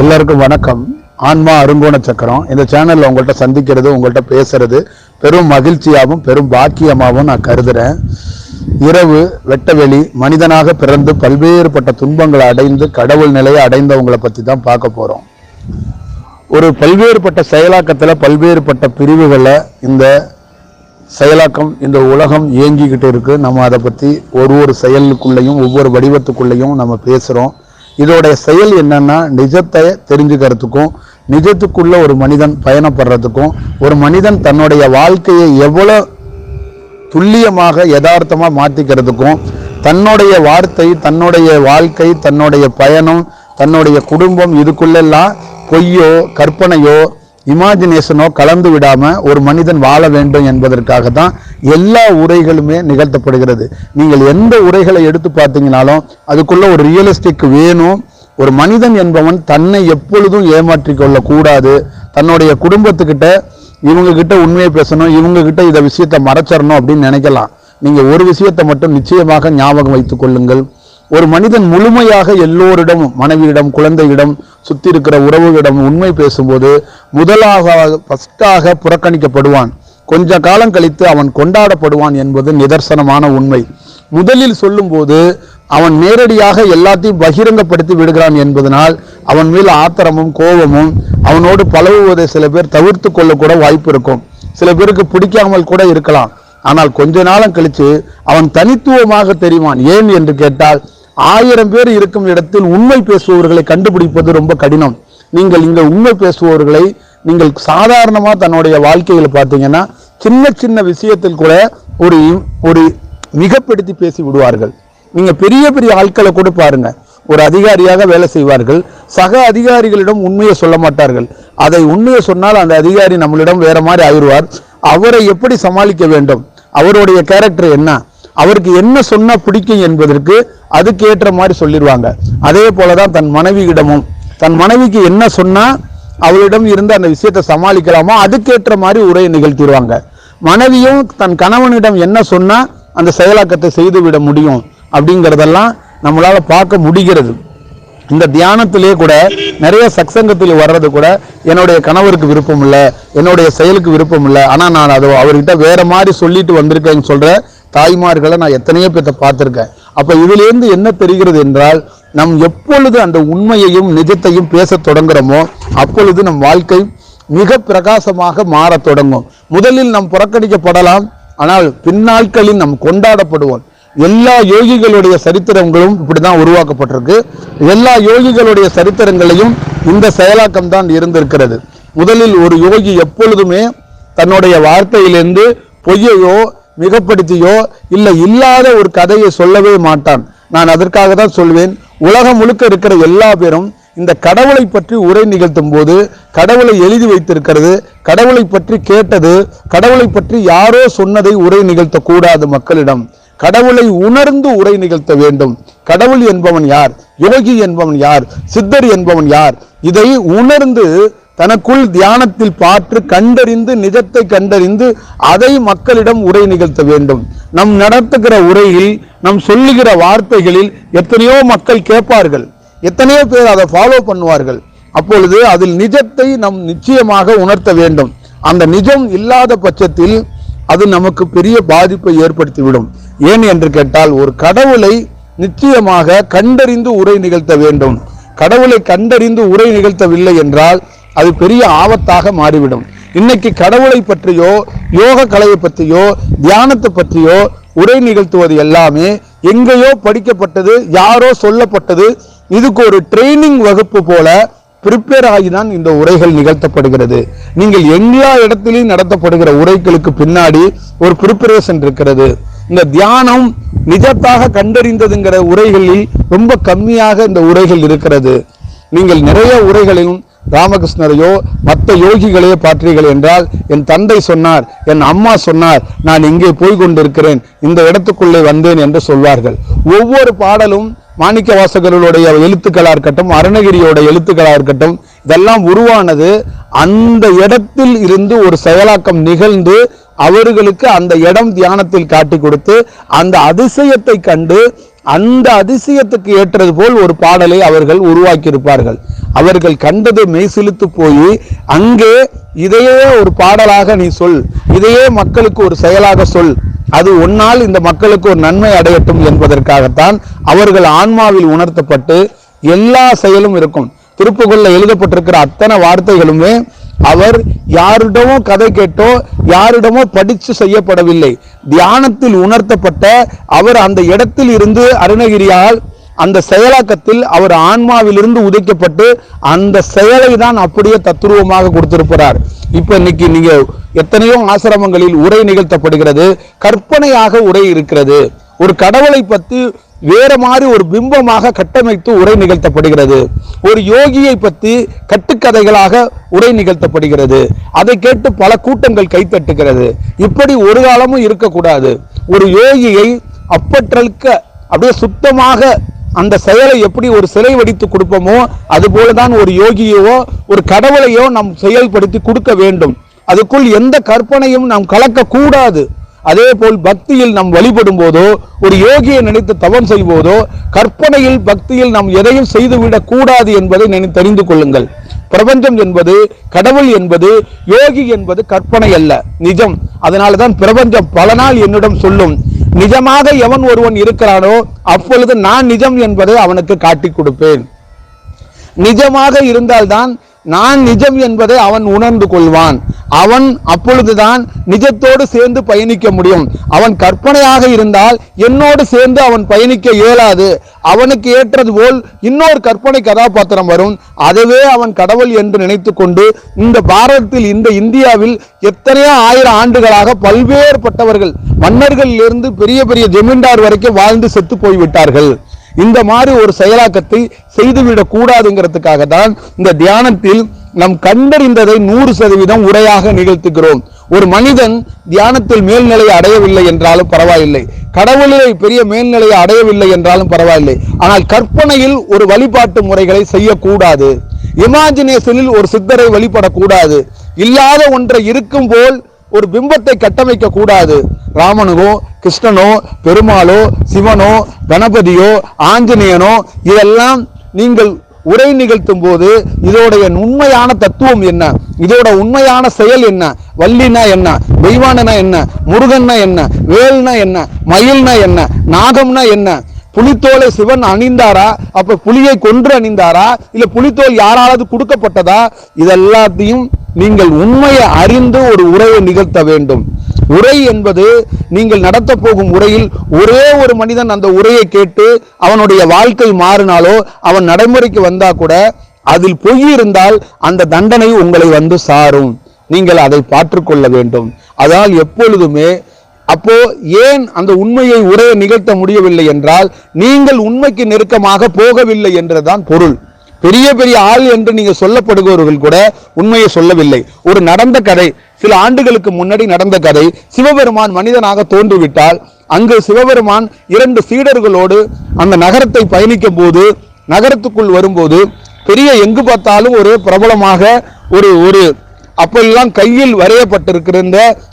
எல்லாருக்கும் வணக்கம். ஆன்மா அருங்கோண சக்கரம். இந்த சேனலில் உங்கள்கிட்ட சந்திக்கிறது உங்கள்கிட்ட பேசுறது பெரும் மகிழ்ச்சியாகவும் பெரும் பாக்கியமாகவும் நான் கருதுறேன். இரவு வெட்டவெளி மனிதனாக பிறந்து பல்வேறுபட்ட துன்பங்களை அடைந்து கடவுள் நிலையை அடைந்தவங்களை பற்றி தான் பார்க்க போகிறோம் ஒரு பல்வேறுபட்ட செயலாக்கத்தில் பல்வேறுபட்ட பிரிவுகளை இந்த செயலாக்கம் இந்த உலகம் இயங்கிக்கிட்டு இருக்கு. நம்ம அதை பற்றி ஒரு ஒரு செயலுக்குள்ளேயும் ஒவ்வொரு வடிவத்துக்குள்ளேயும் நம்ம பேசுகிறோம் இதோடைய செயல் என்னன்னா நிஜத்தை தெரிஞ்சுக்கிறதுக்கும் நிஜத்துக்குள்ள ஒரு மனிதன் பயணப்படுறதுக்கும் ஒரு மனிதன் தன்னுடைய வாழ்க்கையை எவ்வளோ துல்லியமாக யதார்த்தமாக மாற்றிக்கிறதுக்கும் தன்னுடைய வார்த்தை தன்னுடைய வாழ்க்கை தன்னுடைய பயணம் தன்னுடைய குடும்பம் இதுக்குள்ளெல்லாம் பொய்யோ கற்பனையோ இமேஜினேஷனோ கலந்து விடாமல் ஒரு மனிதன் வாழ வேண்டும் என்பதற்காக தான் எல்லா உரைகளுமே நிகழ்த்தப்படுகிறது. நீங்கள் எந்த உரைகளை எடுத்து பார்த்தீங்கனாலும் அதுக்குள்ளே ஒரு ரியலிஸ்டிக் வேணும். ஒரு மனிதன் என்பவன் தன்னை எப்பொழுதும் ஏமாற்றிக் கூடாது தன்னுடைய குடும்பத்துக்கிட்ட இவங்க கிட்ட உண்மையை பேசணும் இவங்க கிட்ட இதை விஷயத்தை மறைச்சிடணும் அப்படின்னு நினைக்கலாம். நீங்கள் ஒரு விஷயத்தை மட்டும் நிச்சயமாக ஞாபகம் வைத்துக் கொள்ளுங்கள். ஒரு மனிதன் முழுமையாக எல்லோரிடமும் மனைவியிடம் குழந்தையிடம் சுற்றி இருக்கிற உறவுகளிடம் உண்மை பேசும்போது முதலாக ஃபஸ்ட்டாக புறக்கணிக்கப்படுவான். கொஞ்ச காலம் கழித்து அவன் கொண்டாடப்படுவான் என்பது நிதர்சனமான உண்மை. முதலில் சொல்லும்போது அவன் நேரடியாக எல்லாத்தையும் பகிரங்கப்படுத்தி விடுகிறான் என்பதனால் அவன் மேல் ஆத்திரமும் கோபமும் அவனோடு பழகுவதை சில பேர் தவிர்த்து கொள்ளக்கூட வாய்ப்பு இருக்கும். சில பேருக்கு பிடிக்காமல் கூட இருக்கலாம். ஆனால் கொஞ்ச நாளம் கழித்து அவன் தனித்துவமாக தெரிவான். ஏன் என்று கேட்டால் ஆயிரம் பேர் இருக்கும் இடத்தில் உண்மை பேசுபவர்களை கண்டுபிடிப்பது ரொம்ப கடினம். நீங்கள் இங்கே உண்மை பேசுபவர்களை நீங்கள் சாதாரணமாக தன்னுடைய வாழ்க்கையில் பார்த்தீங்கன்னா சின்ன சின்ன விஷயத்தில் கூட ஒரு ஒரு மிகப்படுத்தி பேசி விடுவார்கள். நீங்கள் பெரிய பெரிய ஆட்களை கூட பாருங்க. ஒரு அதிகாரியாக வேலை செய்வார்கள். சக அதிகாரிகளிடம் உண்மையை சொல்ல மாட்டார்கள். அதை உண்மையை சொன்னால் அந்த அதிகாரி நம்மளிடம் வேற மாதிரி ஆயிடுவார். அவரை எப்படி சமாளிக்க வேண்டும்? அவருடைய கேரக்டர் என்ன? அவருக்கு என்ன சொன்னால் பிடிக்கும் என்பதற்கு அதுக்கேற்ற மாதிரி சொல்லிடுவாங்க அதே போலதான் தன் மனைவியிடமும். தன் மனைவிக்கு என்ன சொன்னால் அவளிடம் இருந்து அந்த விஷயத்தை சமாளிக்கலாமோ அதுக்கேற்ற மாதிரி உரையை நிகழ்த்திடுவாங்க மனைவியும் தன் கணவனிடம் என்ன சொன்னால் அந்த செயலாக்கத்தை செய்துவிட முடியும் அப்படிங்கிறதெல்லாம் நம்மளால் பார்க்க முடிகிறது. இந்த தியானத்திலே கூட நிறைய சக்சங்கத்தில் வர்றது கூட என்னுடைய கணவருக்கு விருப்பம் இல்லை என்னுடைய செயலுக்கு விருப்பம் இல்லை. ஆனால் நான் அதை அவர்கிட்ட வேற மாதிரி சொல்லிட்டு வந்திருக்கேன்னு சொல்கிற தாய்மார்களை நான் எத்தனையோ பேர்த்த பார்த்துருக்கேன். அப்போ இதிலேருந்து என்ன தெரிகிறது என்றால் நம் எப்பொழுது அந்த உண்மையையும் நிஜத்தையும் பேசத் தொடங்குறோமோ அப்பொழுது நம் வாழ்க்கை மிக பிரகாசமாக மாறத் தொடங்கும். முதலில் நாம் புறக்கணிக்கப்படலாம் ஆனால் பின்னாட்களில் நாம் கொண்டாடப்படுவோம். எல்லா யோகிகளுடைய சரித்திரங்களும் இப்படி தான் உருவாக்கப்பட்டிருக்கு. எல்லா யோகிகளுடைய சரித்திரங்களையும் இந்த செயலாக்கம் தான் இருந்திருக்கிறது. முதலில் ஒரு யோகி எப்பொழுதுமே தன்னுடைய வார்த்தையிலிருந்து பொய்யையோ மிகப்படுத்தியோ இல்லை இல்லாத ஒரு கதையை சொல்லவே மாட்டான். நான் அதற்காக தான் சொல்வேன். உலகம் முழுக்க இருக்கிற எல்லா பேரும் இந்த கடவுளை பற்றி உரை நிகழ்த்தும் போது கடவுளை எழுதி வைத்திருக்கிறது கடவுளை பற்றி கேட்டது கடவுளை பற்றி யாரோ சொன்னதை உரை நிகழ்த்தக்கூடாது மக்களிடம். கடவுளை உணர்ந்து உரை நிகழ்த்த வேண்டும். கடவுள் என்பவன் யார்? யோகி என்பவன் யார்? சித்தர் என்பவன் யார்? இதை உணர்ந்து தனக்குள் தியானத்தில் பாற்று கண்டறிந்து நிஜத்தை கண்டறிந்து அதை மக்களிடம் உரை நிகழ்த்த வேண்டும். நம் நடத்துகிற உரையில் நம் சொல்லுகிற வார்த்தைகளில் எத்தனையோ மக்கள் கேட்பார்கள். எத்தனையோ பேர் அதை ஃபாலோ பண்ணுவார்கள். அப்பொழுது அதில் நிஜத்தை நம் நிச்சயமாக உணர்த்த வேண்டும். அந்த நிஜம் இல்லாத பட்சத்தில் அது நமக்கு பெரிய பாதிப்பை ஏற்படுத்திவிடும். ஏன் என்று கேட்டால் ஒரு கடவுளை நிச்சயமாக கண்டறிந்து உரை நிகழ்த்த வேண்டும். கடவுளை கண்டறிந்து உரை நிகழ்த்தவில்லை என்றால் அது பெரிய ஆபத்தாக மாறிவிடும். இன்னைக்கு கடவுளை பற்றியோ யோக கலையை பற்றியோ தியானத்தை பற்றியோ உரை நிகழ்த்துவது எல்லாமே எங்கேயோ படிக்கப்பட்டது யாரோ சொல்லப்பட்டது. இதுக்கு ஒரு ட்ரைனிங் வகுப்பு போல ப்ரிப்பேர் ஆகிதான் இந்த உரைகள் நிகழ்த்தப்படுகிறது. நீங்கள் எல்லா இடத்திலையும் நடத்தப்படுகிற உரைகளுக்கு பின்னாடி ஒரு ப்ரிப்பரேஷன் இருக்கிறது. இந்த தியானம் நிஜத்தாக கண்டறிந்ததுங்கிற உரைகளில் ரொம்ப கம்மியாக இந்த உரைகள் இருக்கிறது. நீங்கள் நிறைய உரைகளிலும் ராமகிருஷ்ணரையோ மற்ற யோகிகளையோ பார்த்தீர்கள் என்றால் என் தந்தை சொன்னார் என் அம்மா சொன்னார் நான் இங்கே போய் கொண்டிருக்கிறேன் இந்த இடத்துக்குள்ளே வந்தேன் என்று சொல்வார்கள். ஒவ்வொரு பாடலும் மாணிக்க வாசகர்களுடைய எழுத்துக்களாக இருக்கட்டும் அருணகிரியோட எழுத்துக்களாக இருக்கட்டும் இதெல்லாம் உருவானது அந்த இடத்தில் இருந்து ஒரு செயலாக்கம் நிகழ்ந்து அவர்களுக்கு அந்த இடம் தியானத்தில் காட்டி கொடுத்து அந்த அதிசயத்தை கண்டு அந்த அதிசயத்துக்கு ஏற்றது போல் ஒரு பாடலை அவர்கள் உருவாக்கியிருப்பார்கள். அவர்கள் கண்டது மெய்சிலுத்து போய் அங்கே இதையே ஒரு பாடலாக நீ சொல் இதையே மக்களுக்கு ஒரு செயலாக சொல். அது ஒன்னால் இந்த மக்களுக்கு ஒரு நன்மை அடையட்டும் என்பதற்காகத்தான் அவர்கள் ஆன்மாவில் உணர்த்தப்பட்டு எல்லா செயலும் இருக்கும். திருப்புகள்ல எழுதப்பட்டிருக்கிற அத்தனை வார்த்தைகளுமே அவர் யாரிடமோ கதை கேட்டோ யாரிடமோ படித்து செய்யப்படவில்லை. தியானத்தில் உணர்த்தப்பட்ட அவர் அந்த இடத்தில் இருந்து அருணகிரியால் அந்த செயலாக்கத்தில் அவர் ஆன்மாவிலிருந்து உதைக்கப்பட்டு அந்த செயலை தான் அப்படியே தத்துருவமாக கொடுத்திருக்கிறார். இப்போ இன்னைக்கு நீங்க எத்தனையோ ஆசிரமங்களில் உரை நிகழ்த்தப்படுகிறது. கற்பனையாக உரை இருக்கிறது. ஒரு கடவுளை பற்றி வேற மாதிரி ஒரு பிம்பமாக கட்டமைத்து உரை நிகழ்த்தப்படுகிறது. ஒரு யோகியை பற்றி கட்டுக்கதைகளாக உரை நிகழ்த்தப்படுகிறது. அதை கேட்டு பல கூட்டங்கள் கைத்தட்டுகிறது இப்படி ஒரு காலமும் இருக்கக்கூடாது. ஒரு யோகியை அப்பற்றலுக்க அப்படியே சுத்தமாக அந்த செயலை எப்படி ஒரு சிலை வடித்து கொடுப்போமோ அதுபோலதான் ஒரு யோகியையோ ஒரு கடவுளையோ நாம் செயல்படுத்தி கொடுக்க வேண்டும். அதுக்குள் எந்த கற்பனையும் நாம் கலக்க கூடாது அதே போல் பக்தியில் நாம் வழிபடும் போதோ ஒரு யோகியை நினைத்து தவம் செய்வதோ கற்பனையில் பக்தியில் நாம் எதையும் செய்துவிடக் கூடாது என்பதை நினை தெரிந்து கொள்ளுங்கள். பிரபஞ்சம் என்பது கடவுள் என்பது யோகி என்பது கற்பனை அல்ல நிஜம். அதனாலதான் பிரபஞ்சம் பல நாள் என்னிடம் சொல்லும் நிஜமாக எவன் ஒருவன் இருக்கிறானோ அப்பொழுது நான் நிஜம் என்பதை அவனுக்கு காட்டிக் கொடுப்பேன். நிஜமாக இருந்தால்தான் நான் நிஜம் என்பதை அவன் உணர்ந்து கொள்வான். அவன் அப்பொழுதுதான் நிஜத்தோடு சேர்ந்து பயணிக்க முடியும். அவன் கற்பனையாக இருந்தால் என்னோடு சேர்ந்து அவன் பயணிக்க இயலாது. அவனுக்கு ஏற்றது போல் இன்னொரு கற்பனை கதாபாத்திரம் வரும். அதுவே அவன் கடவுள் என்று நினைத்து கொண்டு இந்த பாரதத்தில் இந்த இந்தியாவில் எத்தனையோ ஆயிரம் ஆண்டுகளாக பல்வேறுபட்டவர்கள் மன்னர்களிலிருந்து பெரிய பெரிய ஜமீன்தார் வரைக்கும் வாழ்ந்து செத்து போய்விட்டார்கள். இந்த மாதிரி ஒரு செயலாக்கத்தை செய்துவிடக் கூடாதுங்கிறதுக்காக தான் இந்த தியானத்தில் நம் கண்டறிந்ததை நூறு சதவீதம் உரையாக நிகழ்த்துகிறோம். ஒரு மனிதன் தியானத்தில் மேல்நிலையை அடையவில்லை என்றாலும் பரவாயில்லை. கடவுளிலே பெரிய மேல்நிலையை அடையவில்லை என்றாலும் பரவாயில்லை. ஆனால் கற்பனையில் ஒரு வழிபாட்டு முறைகளை செய்யக்கூடாது. இமாஜினேஷனில் ஒரு சித்தரை வழிபடக்கூடாது. இல்லாத ஒன்றை இருக்கும் போல் ஒரு பிம்பத்தை கட்டமைக்க கூடாது ராமனுவோ கிருஷ்ணனோ பெருமாளோ சிவனோ கணபதியோ ஆஞ்சநேயனோ இதெல்லாம் நீங்கள் உரை நிகழ்த்தும் போது இதோடைய உண்மையான தத்துவம் என்ன? இதோட உண்மையான செயல் என்ன? வள்ளினா என்ன? தெய்வானனா என்ன? முருகன்னா என்ன? வேல்னா என்ன? மயில்னா என்ன? நாகம்னா என்ன? புலித்தோலை சிவன் அணிந்தாரா? அப்ப புலியை கொன்று அணிந்தாரா? இல்ல புலித்தோல் யாராவது கொடுக்கப்பட்டதா? இதெல்லாத்தையும் நீங்கள் உண்மையை அறிந்து ஒரு உரையை நிகழ்த்த வேண்டும். உரை என்பது நீங்கள் நடத்த போகும் உரையில் ஒரே ஒரு மனிதன் அந்த உரையை கேட்டு அவனுடைய வாழ்க்கை மாறினாலோ அவன் நடைமுறைக்கு வந்தா கூட அதில் பொய் இருந்தால் அந்த தண்டனை உங்களை வந்து சாரும். நீங்கள் அதை பாற்றுக்கொள்ள வேண்டும். அதனால் எப்பொழுதுமே அப்போ ஏன் அந்த உண்மையை உரையை நிகழ்த்த முடியவில்லை என்றால் நீங்கள் உண்மைக்கு நெருக்கமாக போகவில்லை என்றுதான் பொருள். பெரிய பெரிய ஆள் என்று நீங்க சொல்லப்படுபவர்கள் கூட உண்மையை சொல்லவில்லை. ஒரு நடந்த கதை சில ஆண்டுகளுக்கு முன்னாடி நடந்த கதை சிவபெருமான் மனிதனாக தோன்றிவிட்டால் அங்கு சிவபெருமான் இரண்டு சீடர்களோடு அந்த நகரத்தை பயணிக்கும் போது நகரத்துக்குள் வரும்போது பெரிய எங்கு பார்த்தாலும் ஒரு பிரபலமாக ஒரு ஒரு அப்பெல்லாம் கையில் வரையப்பட்டிருக்கிற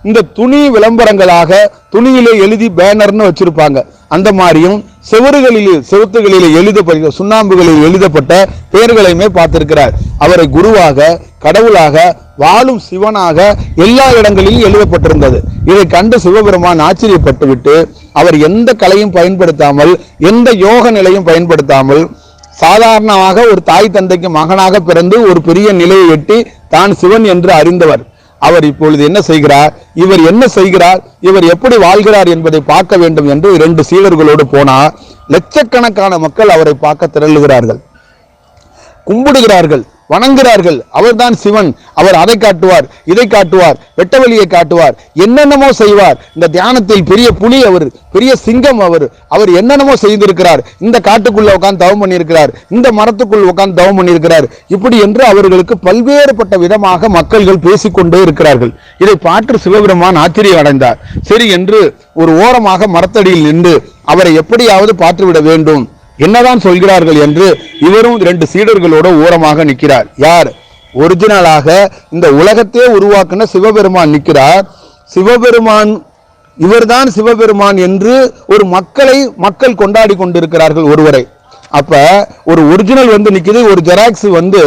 இந்த துணி விளம்பரங்களாக துணியிலே எழுதி பேனர்னு வச்சிருப்பாங்க. அந்த மாதிரியும் செவறுகளில் செவுத்துகளில் எழுதப்பட்ட சுண்ணாம்புகளில் எழுதப்பட்ட பெயர்களையுமே பார்த்திருக்கிறார். அவரை குருவாக கடவுளாக வாழும் சிவனாக எல்லா இடங்களிலும் எழுதப்பட்டிருந்தது. இதை கண்டு சிவபெருமான் ஆச்சரியப்பட்டு விட்டு அவர் எந்த கலையும் பயன்படுத்தாமல் எந்த யோக நிலையும் பயன்படுத்தாமல் சாதாரணமாக ஒரு தாய் தந்தைக்கு மகனாக பிறந்து ஒரு பெரிய நிலையை எட்டி தான் சிவன் என்று அறிந்தவர். அவர் இப்பொழுது என்ன செய்கிறார்? இவர் என்ன செய்கிறார்? இவர் எப்படி வாழ்கிறார் என்பதை பார்க்க வேண்டும் என்று இரண்டு சீடர்களோடு போனார். லட்சக்கணக்கான மக்கள் அவரை பார்க்க திரளுகிறார்கள். கும்பிடுகிறார்கள். வணங்குகிறார்கள். அவர்தான் சிவன். அவர் அதை காட்டுவார் இதை காட்டுவார் வெட்டவெளியை காட்டுவார். என்னென்னமோ செய்வார். இந்த தியானத்தில் பெரிய புலி அவர் பெரிய சிங்கம் அவர். அவர் என்னென்னமோ செய்திருக்கிறார். இந்த காட்டுக்குள்ள உட்காந்து தவம் பண்ணியிருக்கிறார். இந்த மரத்துக்குள் உட்காந்து தவம் பண்ணியிருக்கிறார். இப்படி என்று அவர்களுக்கு பல்வேறுபட்ட விதமாக மக்கள்கள் பேசிக்கொண்டே இருக்கிறார்கள். இதை பார்த்து சிவபெருமான் ஆச்சரியம் அடைந்தார் சரி என்று ஒரு ஓரமாக மரத்தடியில் நின்று அவரை எப்படியாவது பார்த்துவிட வேண்டும். என்னதான் சொல்கிறார்கள் என்று இவரும் இரண்டு சீடர்களோட ஓரமாக நிற்கிறார். யார்? ஒரிஜினலாக இந்த உலகத்தையே உருவாக்குன சிவபெருமான் நிற்கிறார். சிவபெருமான் இவர்தான் சிவபெருமான் என்று ஒரு மக்களை மக்கள் கொண்டாடி கொண்டிருக்கிறார்கள் ஒருவரை. அப்ப ஒரு ஒரிஜினல் வந்து நிற்கிது ஒரு ஜெராக்ஸ் வந்து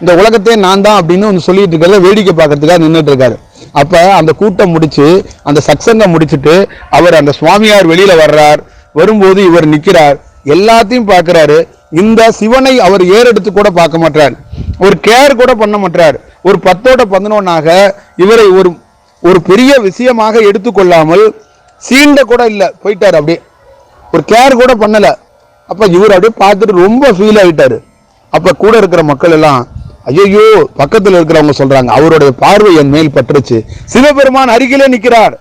இந்த உலகத்தையே நான் தான் அப்படின்னு வந்து சொல்லிட்டு இருக்கிறத வேடிக்கை பார்க்கறதுக்காக நின்றுட்டு இருக்காரு. அப்ப அந்த கூட்டம் முடிச்சு அந்த சத்சங்கம் முடிச்சிட்டு அவர் அந்த சுவாமியார் வெளியில வர்றார். வரும்போது இவர் நிற்கிறார் எல்லாத்தையும் பார்க்குறாரு. இந்த சிவனை அவர் ஏறெடுத்து கூட பார்க்க மாட்டார். ஒரு கேர் கூட பண்ண மாட்டார். ஒரு பத்தோட பதினொன்னாக இவரை ஒரு ஒரு பெரிய விஷயமாக எடுத்துக்கொள்ளாமல் சீண்ட கூட இல்லை போயிட்டார் அப்படியே. ஒரு கேர் கூட பண்ணலை. அப்போ இவர் அப்படியே பார்த்துட்டு ரொம்ப ஃபீல் ஆகிட்டார் அப்போ கூட இருக்கிற மக்கள் எல்லாம் ஐயோ பக்கத்தில் இருக்கிறவங்க சொல்கிறாங்க அவருடைய பார்வை என் மேல் பற்றுச்சு சிவபெருமான் அருகிலே நிற்கிறார்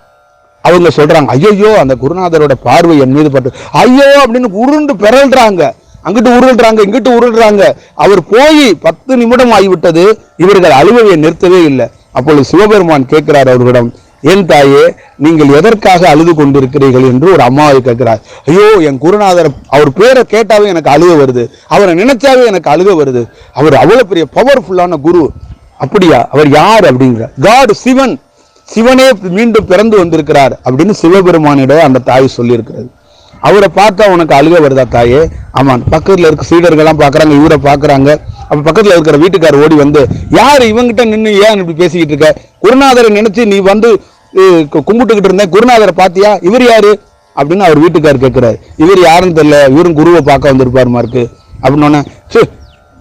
அவங்க சொல்கிறாங்க ஐயோ அந்த குருநாதரோட பார்வை என் மீது பட்டு ஐயோ அப்படின்னு உருண்டு பிறல்றாங்க. அங்கிட்டு உருள்றாங்க இங்கிட்டு உருள்றாங்க. அவர் போய் பத்து நிமிடம் ஆகிவிட்டது இவர்கள் அழுவையை நிறுத்தவே இல்லை. அப்பொழுது சிவபெருமான் கேட்கிறார் அவர்களிடம் என் தாயே நீங்கள் எதற்காக அழுது கொண்டிருக்கிறீர்கள்? என்று ஒரு அம்மாவை கேட்கிறார். ஐயோ என் குருநாதர் அவர் பேரை கேட்டாவே எனக்கு அழுக வருது. அவரை நினைச்சாவே எனக்கு அழுக வருது. அவர் அவ்வளோ பெரிய பவர்ஃபுல்லான குரு. அப்படியா? அவர் யார்? அப்படிங்கிற காட் சிவன். சிவனே மீண்டும் பிறந்து வந்திருக்கிறார் அப்படின்னு சிவபெருமானிடம் அந்த தாய் சொல்லியிருக்கிறது. அவரை பார்த்தா உனக்கு அழுக வருதா தாயே? ஆமாம். பக்கத்தில் இருக்க சீடர்கள்லாம் பார்க்கறாங்க இவரை பார்க்குறாங்க. அப்போ பக்கத்தில் இருக்கிற வீட்டுக்காரர் ஓடி வந்து யார் இவங்கிட்ட நின்று ஏன் இப்படி பேசிக்கிட்டு இருக்க? குருநாதரை நினச்சி நீ வந்து கும்பிட்டுக்கிட்டு இருந்த குருநாதரை பார்த்தியா இவர் யார்? அப்படின்னு அவர் வீட்டுக்கார் கேட்குறாரு. இவர் யாருன்னு தெரியல. இவரும் குருவை பார்க்க வந்திருப்பாருமா இருக்கு. அப்படின்னு உடனே,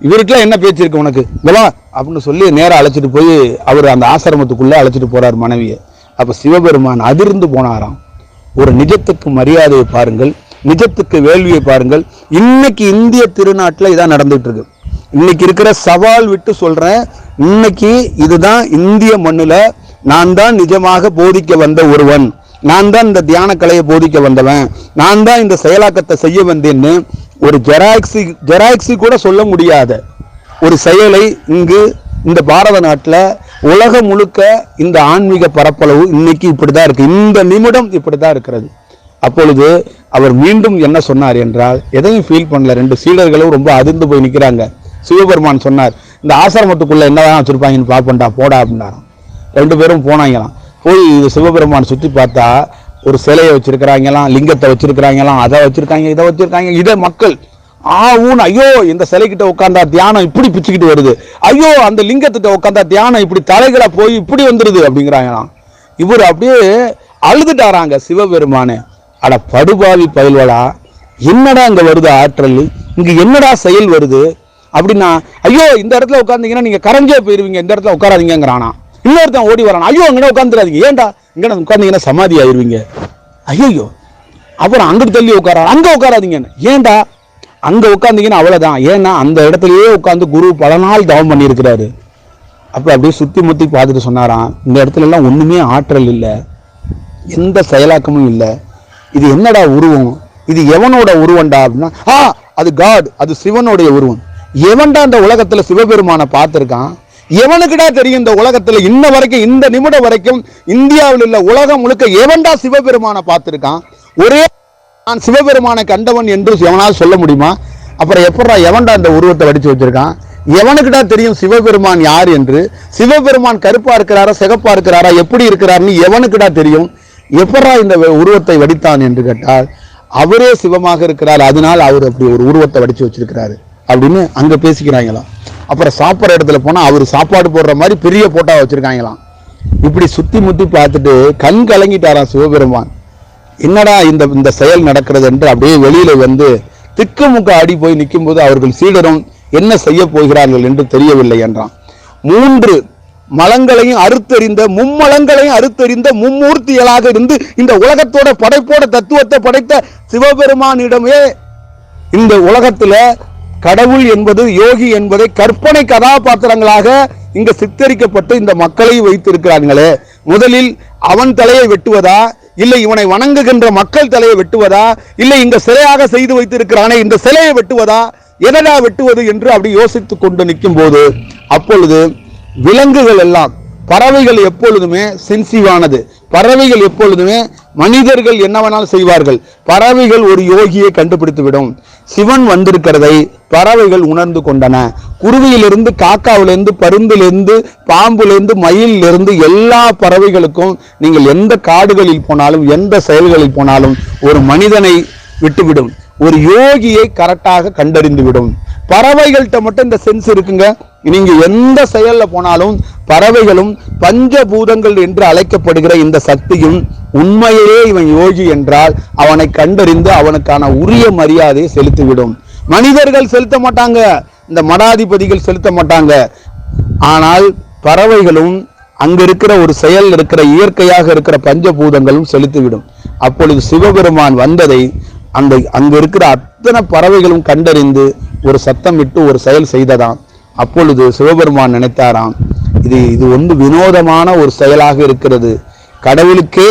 இவருக்கெல்லாம் என்ன பேச்சு இருக்கு உனக்கு? இதெல்லாம் அப்படின்னு சொல்லி நேராக அழைச்சிட்டு போய் அவர் அந்த ஆசிரமத்துக்குள்ளே அழைச்சிட்டு போறார் மனைவியை. அப்போ சிவபெருமான் அதிர்ந்து போனாராம். ஒரு நிஜத்துக்கு மரியாதையை பாருங்கள் நிஜத்துக்கு வேள்வியை பாருங்கள். இன்னைக்கு இந்திய திருநாட்டில் இதான் நடந்துட்டு இருக்கு. இன்னைக்கு இருக்கிற சவால் விட்டு சொல்கிறேன் இன்னைக்கு இதுதான் இந்திய மண்ணுல நான் தான் நிஜமாக போதிக்க வந்த ஒருவன். நான் தான் இந்த தியான கலையை போதிக்க வந்தவன். நான் தான் இந்த செயலாக்கத்தை செய்ய வந்தேன்னு ஒரு ஜெராக்ஸி ஜெராக்ஸி கூட சொல்ல முடியாத ஒரு செயலை இங்கு இந்த பாரத நாட்டில் உலகம் முழுக்க இந்த ஆன்மீக பரப்பளவு இன்னைக்கு இப்படிதான் இருக்கு. இந்த நிமிடம் இப்படி தான் இருக்கிறது. அப்பொழுது அவர் மீண்டும் என்ன சொன்னார் என்றால் எதையும் ஃபீல் பண்ணல. ரெண்டு சீடர்களும் ரொம்ப அதிர்ந்து போய் நிற்கிறாங்க சிவபெருமான் சொன்னார் இந்த ஆசிரமத்துக்குள்ள என்னதான் வச்சுருப்பாங்கன்னு பார்ப்பண்டா போடா அப்படின்னாராம். ரெண்டு பேரும் போனாங்களாம். போய் இது சிவபெருமான் சுற்றி பார்த்தா ஒரு சிலையை வச்சிருக்கிறாங்களாம் லிங்கத்தை வச்சிருக்கிறாங்களாம் அதை வச்சிருக்காங்க இதை வச்சிருக்காங்க. இதை மக்கள் ஆ ஊன் ஐயோ இந்த சிலைக்கிட்ட உட்காந்தா தியானம் இப்படி பிச்சுக்கிட்டு வருது. ஐயோ அந்த லிங்கத்திட்ட உட்காந்தா தியானம் இப்படி தலைகளை போய் இப்படி வந்துடுது அப்படிங்கிறாங்களாம். இவர் அப்படியே அழுதுட்டாராங்க சிவபெருமானே. அட படுபாவி பயில்வடா என்னடா இங்கே வருது ஆற்றல்? இங்கே என்னடா செயல் வருது? அப்படின்னா ஐயோ இந்த இடத்துல உட்காந்தீங்கன்னா நீங்கள் கரைஞ்சே போயிருவீங்க இந்த இடத்துல உட்காராதீங்கிறானா இன்னொருத்தன் ஓடி வரான். ஐயோ அங்கே உட்காந்துடாதீங்க ஏன்டா? இங்கே உட்காந்தீங்கன்னா சமாதி ஆயிடுவீங்க ஐயோ அப்புறம் அங்கிட்டு தள்ளி உட்காரா அங்கே உட்காராதீங்க ஏன்டா? அங்கே உட்காந்தீங்கன்னா அவ்வளோதான் ஏன்னா அந்த இடத்துலையே உட்காந்து குரு பல நாள் தவம் பண்ணியிருக்கிறாரு. அப்போ அப்படியே சுற்றி முற்றி பார்த்துட்டு சொன்னாராம் இந்த இடத்துலலாம் ஒன்றுமே ஆற்றல் இல்லை. எந்த செயலாக்கமும் இல்லை. இது என்னடா உருவம்? இது எவனோட உருவம்டா அப்படின்னா ஆ அது காட் அது சிவனுடைய உருவம். எவன்டா இந்த உலகத்தில் சிவபெருமானை பார்த்துருக்கான்? எவனுக்குடா தெரியும் இந்த உலகத்துல இன்ன வரைக்கும் இந்த நிமிடம் வரைக்கும் இந்தியாவில் உள்ள உலகம் முழுக்க எவன்டா சிவபெருமானை பார்த்திருக்கான்? ஒரே நான் சிவபெருமானை கண்டவன் என்று எவனால் சொல்ல முடியுமா? அப்புறம் எப்படா எவன்டா இந்த உருவத்தை வடிச்சு வச்சிருக்கான்? எவனுக்குடா தெரியும் சிவபெருமான் யார் என்று? சிவபெருமான் கருப்பா இருக்கிறாரா சிகப்பா இருக்கிறாரா எப்படி இருக்கிறாருன்னு எவனுக்குடா தெரியும்? எப்படா இந்த வ- உருவத்தை வடித்தான் என்று கேட்டால் அவரே சிவமாக இருக்கிறார் அதனால் அவர் அப்படி ஒரு உருவத்தை வடிச்சு வச்சிருக்கிறாரு அப்படின்னு அங்க பேசிக்கிறாங்களாம் அப்புறம் சாப்பிட்ற இடத்துல போனால் அவர் சாப்பாடு போடுற மாதிரி பெரிய போட்டா வச்சுருக்காங்களாம். இப்படி சுற்றி முத்தி பார்த்துட்டு கண் கலங்கிட்டாராம் சிவபெருமான். என்னடா இந்த இந்த செயல் நடக்கிறது என்று அப்படியே வெளியில் வந்து திக்குமுக்க ஆடி போய் நிற்கும்போது அவர்கள் சீடரும் என்ன செய்ய போகிறார்கள் என்று தெரியவில்லை என்றான். மூன்று மலங்களையும் அறுத்தறிந்த மும்மலங்களையும் அறுத்தறிந்த மும்மூர்த்திகளாக இருந்து இந்த உலகத்தோட படைப்போட தத்துவத்தை படைத்த சிவபெருமானிடமே இந்த உலகத்தில் கடவுள் என்பது யோகி என்பதை கற்பனை கதாபாத்திரங்களாக இங்கு சித்தரிக்கப்பட்டு இந்த மக்களை வைத்திருக்கிறார்களே. முதலில் அவன் தலையை வெட்டுவதா? இல்லை இவனை வணங்குகின்ற மக்கள் தலையை வெட்டுவதா? இல்லை இந்த சிலையாக செய்து வைத்திருக்கிறானே இந்த சிலையை வெட்டுவதா? எதனா வெட்டுவது என்று அப்படி யோசித்துக் கொண்டு நிற்கும் போது அப்பொழுது விலங்குகள் எல்லாம் பறவைகள் எப்பொழுதுமே சென்சிவானது. பறவைகள் எப்பொழுதுமே மனிதர்கள் என்ன வேணாலும் செய்வார்கள். பறவைகள் ஒரு யோகியை கண்டுபிடித்து விடும் சிவன் வந்திருக்கிறதை பறவைகள் உணர்ந்து கொண்டன. குருவியிலிருந்து காக்காவிலிருந்து பருந்திலிருந்து பாம்பிலிருந்து மயிலிருந்து எல்லா பறவைகளுக்கும் நீங்கள் எந்த காடுகளில் போனாலும் எந்த செயல்களில் போனாலும் ஒரு மனிதனை விட்டுவிடும். ஒரு யோகியை கரெக்டாக கண்டறிந்து விடும் பறவைகள்கிட்ட மட்டும் இந்த சென்ஸ் இருக்குங்க. நீங்க எந்த செயல்ல போனாலும் பறவைகளும் பஞ்சபூதங்கள் என்று அழைக்கப்படுகிற இந்த சக்தியும் உண்மையிலே இவன் யோகி என்றால் அவனை கண்டறிந்து அவனுக்கான உரிய மரியாதையை செலுத்திவிடும். மனிதர்கள் செலுத்த மாட்டாங்க. இந்த மடாதிபதிகள் செலுத்த மாட்டாங்க. ஆனால் பறவைகளும் அங்க இருக்கிற ஒரு செயல் இருக்கிற இயற்கையாக இருக்கிற பஞ்சபூதங்களும் செலுத்திவிடும். அப்பொழுது சிவபெருமான் வந்ததை அந்த அங்க இருக்கிற அத்தனை பறவைகளும் கண்டறிந்து ஒரு சத்தமிட்டு ஒரு செயல் செய்ததாம். அப்பொழுது சிவபெருமான் நினைத்தாராம் இது இது வந்து வினோதமான ஒரு செயலாக இருக்கிறது. கடவுளுக்கே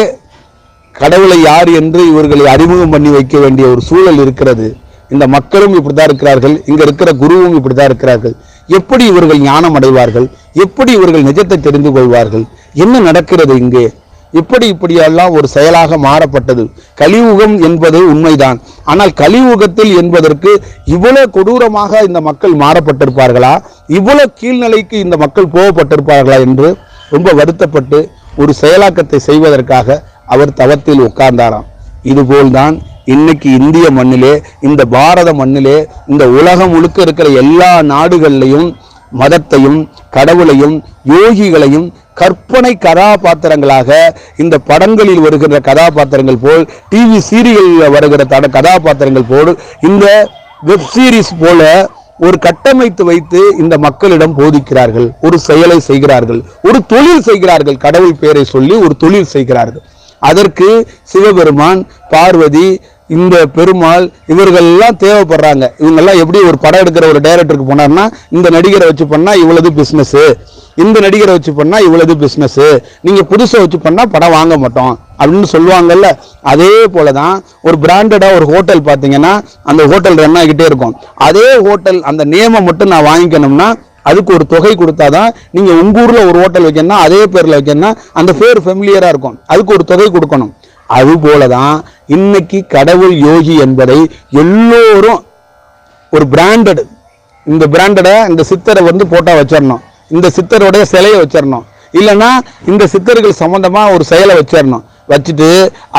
கடவுளை யார் என்று இவர்களை அறிமுகம் பண்ணி வைக்க வேண்டிய ஒரு சூழல் இருக்கிறது. இந்த மக்களும் இப்படித்தான் இருக்கிறார்கள் இங்கே இருக்கிற குருவும் இப்படித்தான் இருக்கிறார்கள். எப்படி இவர்கள் ஞானம் அடைவார்கள் எப்படி இவர்கள் நிஜத்தை தெரிந்து கொள்வார்கள்? என்ன நடக்கிறது இங்கே? இப்படி இப்படியெல்லாம் ஒரு செயலாக மாறப்பட்டது. கலியுகம் என்பது உண்மைதான். ஆனால் கலியுகத்தில் என்பதற்கு இவ்வளவு கொடூரமாக இந்த மக்கள் மாறப்பட்டிருப்பார்களா? இவ்வளவு கீழ்நிலைக்கு இந்த மக்கள் போகப்பட்டிருப்பார்களா என்று ரொம்ப வருத்தப்பட்டு ஒரு செயலாக்கத்தை செய்வதற்காக அவர் தவத்தில் உட்கார்ந்தாராம். இதுபோல்தான் இன்னைக்கு இந்திய மண்ணிலே இந்த பாரத மண்ணிலே இந்த உலகம் முழுக்க இருக்கிற எல்லா நாடுகள்லையும் மதத்தையும் கடவுளையும் யோகிகளையும் கற்பனை கதாபாத்திரங்களாக இந்த படங்களில் வருகின்ற கதாபாத்திரங்கள் போல் டிவி சீரியலில் வருகிற தட கதாபாத்திரங்கள் போல் இந்த வெப் சீரிஸ் போல ஒரு கட்டமைத்து வைத்து இந்த மக்களிடம் போதிக்கிறார்கள். ஒரு செயலை செய்கிறார்கள். ஒரு தொழில் செய்கிறார்கள். கடவுள் பெயரை சொல்லி ஒரு தொழில் செய்கிறார்கள். அதற்கு சிவபெருமான் பார்வதி இந்த பெருமாள் இவர்கள் எல்லாம் தேவைப்படுறாங்க. இவங்கெல்லாம் எப்படி ஒரு படம் எடுக்கிற ஒரு டைரக்டருக்கு போனார்னா இந்த நடிகரை வச்சு பண்ணால் இவ்வளவு பிஸ்னஸ்ஸு இந்த நடிகரை வச்சு பண்ணால் இவ்வளவு பிஸ்னஸ்ஸு நீங்கள் புதுசை வச்சு பண்ணால் படம் வாங்க மாட்டோம். அப்படின்னு சொல்லுவாங்கல்ல. அதே போலதான் ஒரு பிராண்டடாக ஒரு ஹோட்டல் பார்த்தீங்கன்னா அந்த ஹோட்டல் ரன் ஆகிட்டே இருக்கும். அதே ஹோட்டல் அந்த நேமை மட்டும் நான் வாங்கிக்கணும்னா அதுக்கு ஒரு தொகை கொடுத்தாதான் நீங்கள் உங்கள் ஊரில் ஒரு ஹோட்டல் வைக்கணும்னா அதே பேரில் வைக்கணும்னா அந்த பேர் ஃபெமிலியராக இருக்கும். அதுக்கு ஒரு தொகை கொடுக்கணும். அதுபோல தான் இன்னைக்கு கடவுள் யோகி என்பதை எல்லோரும் ஒரு பிராண்டடு இந்த பிராண்டடை இந்த சித்தரை வந்து போட்டால் வச்சிடணும் இந்த சித்தருடைய சிலையை வச்சிடணும் இல்லைன்னா இந்த சித்தர்கள் சம்மந்தமாக ஒரு செயலை வச்சிடணும் வச்சுட்டு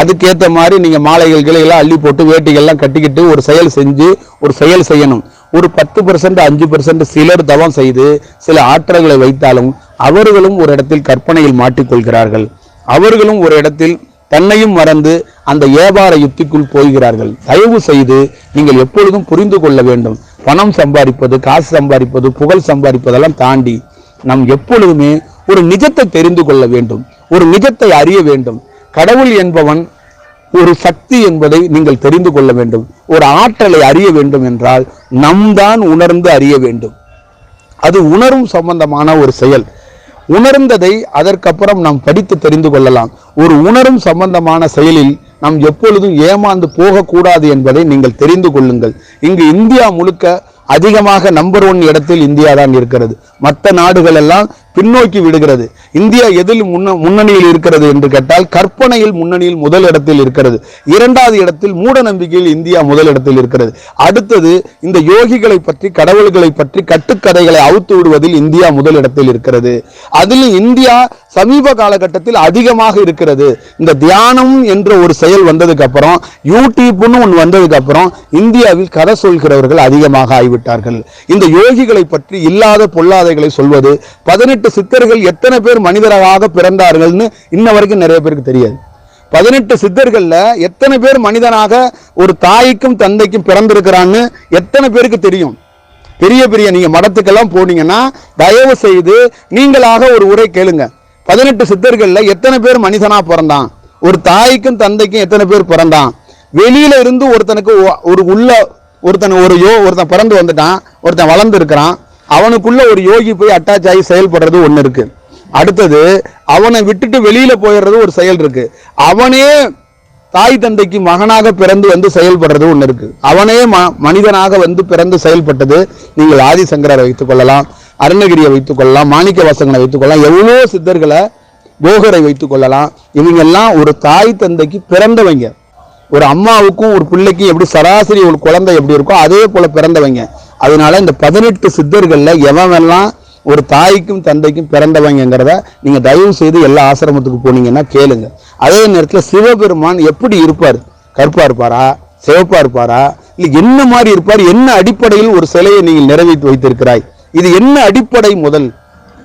அதுக்கேற்ற மாதிரி நீங்கள் மாலைகள் கிளைகளாக அள்ளி போட்டு வேட்டிகள்லாம் கட்டிக்கிட்டு ஒரு செயல் செஞ்சு ஒரு செயல் செய்யணும். ஒரு பத்து பர்சன்ட் அஞ்சு பர்சன்ட் சிலர் தவம் செய்து சில ஆற்றல்களை வைத்தாலும் அவர்களும் ஒரு இடத்தில் கற்பனையில் மாட்டிக்கொள்கிறார்கள். அவர்களும் ஒரு இடத்தில் தன்னையும் மறந்து அந்த வியாபார யுக்திக்குள் போகிறார்கள். தயவு செய்து நீங்கள் எப்பொழுதும் புரிந்து கொள்ள வேண்டும். பணம் சம்பாதிப்பது காசு சம்பாதிப்பது புகழ் சம்பாதிப்பதெல்லாம் தாண்டி நாம் எப்பொழுதுமே ஒரு நிஜத்தை தெரிந்து கொள்ள வேண்டும். ஒரு நிஜத்தை அறிய வேண்டும். கடவுள் என்பவன் ஒரு சக்தி என்பதை நீங்கள் தெரிந்து கொள்ள வேண்டும். ஒரு ஆற்றலை அறிய வேண்டும் என்றால் நம் தான் உணர்ந்து அறிய வேண்டும். அது உணரும் சம்பந்தமான ஒரு செயல். உணர்ந்ததை அதற்கப்புறம் நாம் படித்து தெரிந்து கொள்ளலாம். ஒரு உணரும் சம்பந்தமான செயலில் நாம் எப்பொழுதும் ஏமாந்து போகக்கூடாது என்பதை நீங்கள் தெரிந்து கொள்ளுங்கள். இங்கு இந்தியா முழுக்க அதிகமாக நம்பர் ஒன் இடத்தில் இந்தியா தான் இருக்கிறது. மற்ற நாடுகள் எல்லாம் பின்னோக்கி விடுகிறது. இந்தியா எதில் முன்ன முன்னணியில் இருக்கிறது என்று கேட்டால் கற்பனையில் முன்னணியில் முதல் இடத்தில் இருக்கிறது. இரண்டாவது இடத்தில் மூட நம்பிக்கையில் இந்தியா முதல் இடத்தில் இருக்கிறது. அடுத்தது இந்த யோகிகளை பற்றி கடவுள்களை பற்றி கட்டுக்கதைகளை அவுத்து விடுவதில் இந்தியா முதல் இடத்தில் இருக்கிறது. அதில் இந்தியா சமீப காலகட்டத்தில் அதிகமாக இருக்கிறது. இந்த தியானம் என்ற ஒரு செயல் வந்ததுக்கு அப்புறம் யூடியூப்னு ஒன்று வந்ததுக்கு அப்புறம் இந்தியாவில் கதை சொல்கிறவர்கள் அதிகமாக ஆகிவிட்டார்கள் இந்த யோகிகளை பற்றி இல்லாத பொல்லாதைகளை சொல்வது பதினெட்டு சித்தர்கள் எத்தனை பேர் மனிதராக பிறந்தார்கள்னு இன்ன வரைக்கும் நிறைய பேருக்கு தெரியாது. பதினெட்டு சித்தர்களில் எத்தனை பேர் மனிதனாக ஒரு தாய்க்கும் தந்தைக்கும் பிறந்திருக்கிறான்னு எத்தனை பேருக்கு தெரியும்? பெரிய பெரிய நீங்கள் மடத்துக்கெல்லாம் போனீங்கன்னா தயவு செய்து நீங்களாக ஒரு உரை கேளுங்கள் பதினெட்டு சித்தர்களில் எத்தனை பேர் மனிதனாக பிறந்தான்? ஒரு தாய்க்கும் தந்தைக்கும் எத்தனை பேர் பிறந்தான்? வெளியில இருந்து ஒருத்தனுக்கு ஒரு உள்ள ஒருத்தன் ஒரு யோ ஒருத்தன் பிறந்து வந்துட்டான் ஒருத்தன் வளர்ந்து இருக்கிறான். அவனுக்குள்ள ஒரு யோகி போய் அட்டாச் ஆகி செயல்படுறது ஒன்று இருக்கு. அடுத்தது அவனை விட்டுட்டு வெளியில போயிடுறது ஒரு செயல் இருக்கு. அவனே தாய் தந்தைக்கு மகனாக பிறந்து வந்து செயல்படுறது ஒன்று இருக்கு. அவனே ம- மனிதனாக வந்து பிறந்து செயல்பட்டது நீங்கள் ஆதிசங்கரரை வைத்துக் கொள்ளலாம். அருணகிரியை வைத்துக் கொள்ளலாம் மாணிக்க வாசகனை வைத்துக் கொள்ளலாம் எவ்வளோ சித்தர்களை கோகரை வைத்துக் கொள்ளலாம். இவங்க எல்லாம் ஒரு தாய் தந்தைக்கு பிறந்தவங்க. ஒரு அம்மாவுக்கும் ஒரு பிள்ளைக்கும் எப்படி சராசரி ஒரு குழந்தை எப்படி இருக்கோ அதே போல பிறந்தவங்க. அதனால இந்த பதினெட்டு சித்தர்களில் எவன் எல்லாம் ஒரு தாய்க்கும் தந்தைக்கும் பிறந்தவங்கிறத நீங்கள் தயவு செய்து எல்லா ஆசிரமத்துக்கு போனீங்கன்னா கேளுங்க. அதே நேரத்தில் சிவபெருமான் எப்படி இருப்பார்? கருப்பாக இருப்பாரா? சிவப்பாக இருப்பாரா? இல்லை என்ன மாதிரி இருப்பார்? என்ன அடிப்படையில் ஒரு சிலையை நீங்கள் நிறைவேற்றி வைத்திருக்கிறாய்? இது என்ன அடிப்படை முதல்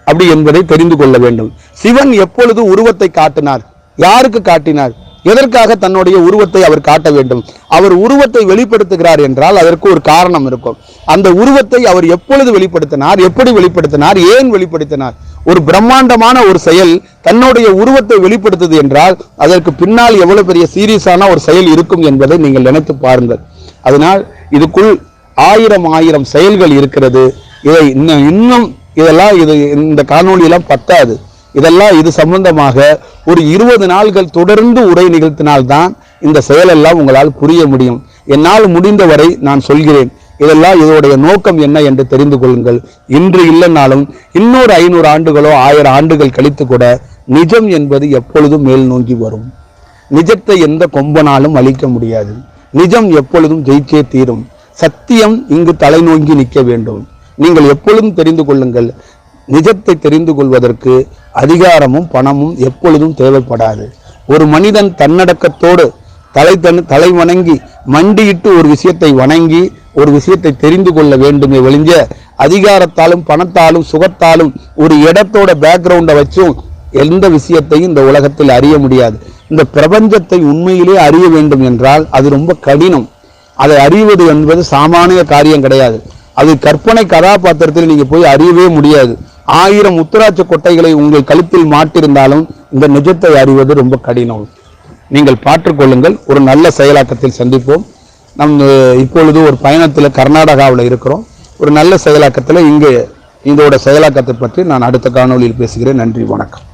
அப்படி என்பதை தெரிந்து கொள்ள வேண்டும். சிவன் எப்பொழுது உருவத்தை காட்டினார்? யாருக்கு காட்டினார்? எதற்காக தன்னுடைய உருவத்தை அவர் காட்ட வேண்டும்? அவர் உருவத்தை வெளிப்படுத்துகிறார் என்றால் அதற்கு ஒரு காரணம் இருக்கும். அந்த உருவத்தை அவர் எப்பொழுது வெளிப்படுத்தினார்? எப்படி வெளிப்படுத்தினார்? ஏன் வெளிப்படுத்தினார்? ஒரு பிரம்மாண்டமான ஒரு செயல் தன்னுடைய உருவத்தை வெளிப்படுத்துது என்றால் அதற்கு பின்னால் எவ்வளவு பெரிய சீரியஸான ஒரு செயல் இருக்கும் என்பதை நீங்கள் நினைத்து பாருங்கள். அதனால் இதுக்குள் ஆயிரம் ஆயிரம் செயல்கள் இருக்கிறது. இதை இன்னும் இன்னும் இதெல்லாம் இது இந்த காணொளியெல்லாம் பத்தாது. இதெல்லாம் இது சம்பந்தமாக ஒரு இருபது நாள்கள் தொடர்ந்து உரை நிகழ்த்தினால்தான் இந்த செயலெல்லாம் உங்களால் புரிய முடியும். என்னால் முடிந்தவரை நான் சொல்கிறேன். இதெல்லாம் இதோடைய நோக்கம் என்ன என்று தெரிந்து கொள்ளுங்கள். இன்று இல்லைனாலும் இன்னொரு ஐநூறு ஆண்டுகளோ ஆயிரம் ஆண்டுகள் கழித்து கூட நிஜம் என்பது எப்பொழுதும் மேல் நோக்கி வரும். நிஜத்தை எந்த கொம்பனாலும் அழிக்க முடியாது. நிஜம் எப்பொழுதும் ஜெயிச்சே தீரும். சத்தியம் இங்கு தலைநோங்கி நிற்க வேண்டும். நீங்கள் எப்பொழுதும் தெரிந்து கொள்ளுங்கள். நிஜத்தை தெரிந்து கொள்வதற்கு அதிகாரமும் பணமும் எப்பொழுதும் தேவைப்படாது. ஒரு மனிதன் தன்னடக்கத்தோடு தலை தன் தலை வணங்கி மண்டியிட்டு ஒரு விஷயத்தை வணங்கி ஒரு விஷயத்தை தெரிந்து கொள்ள வேண்டுமே ஒழிஞ்ச அதிகாரத்தாலும் பணத்தாலும் சுகத்தாலும் ஒரு இடத்தோட பேக்ரவுண்டை வச்சும் எந்த விஷயத்தையும் இந்த உலகத்தில் அறிய முடியாது. இந்த பிரபஞ்சத்தை உண்மையிலே அறிய வேண்டும் என்றால் அது ரொம்ப கடினம். அதை அறிவது என்பது சாமானிய காரியம் கிடையாது. அது கற்பனை கதாபாத்திரத்தில் நீங்கள் போய் அறியவே முடியாது. ஆயிரம் உத்தராட்ச கொட்டைகளை உங்கள் கழுத்தில் மாட்டிருந்தாலும் இந்த நிஜத்தை அறிவது ரொம்ப கடினம். நீங்கள் பாற்றுக்கொள்ளுங்கள் ஒரு நல்ல செயலாக்கத்தில் சந்திப்போம். நம் இப்பொழுது ஒரு பயணத்தில் கர்நாடகாவில் இருக்கிறோம். ஒரு நல்ல செயலாக்கத்தில் இங்கே இதோட செயலாக்கத்தை பற்றி நான் அடுத்த காணொளியில் பேசுகிறேன். நன்றி வணக்கம்.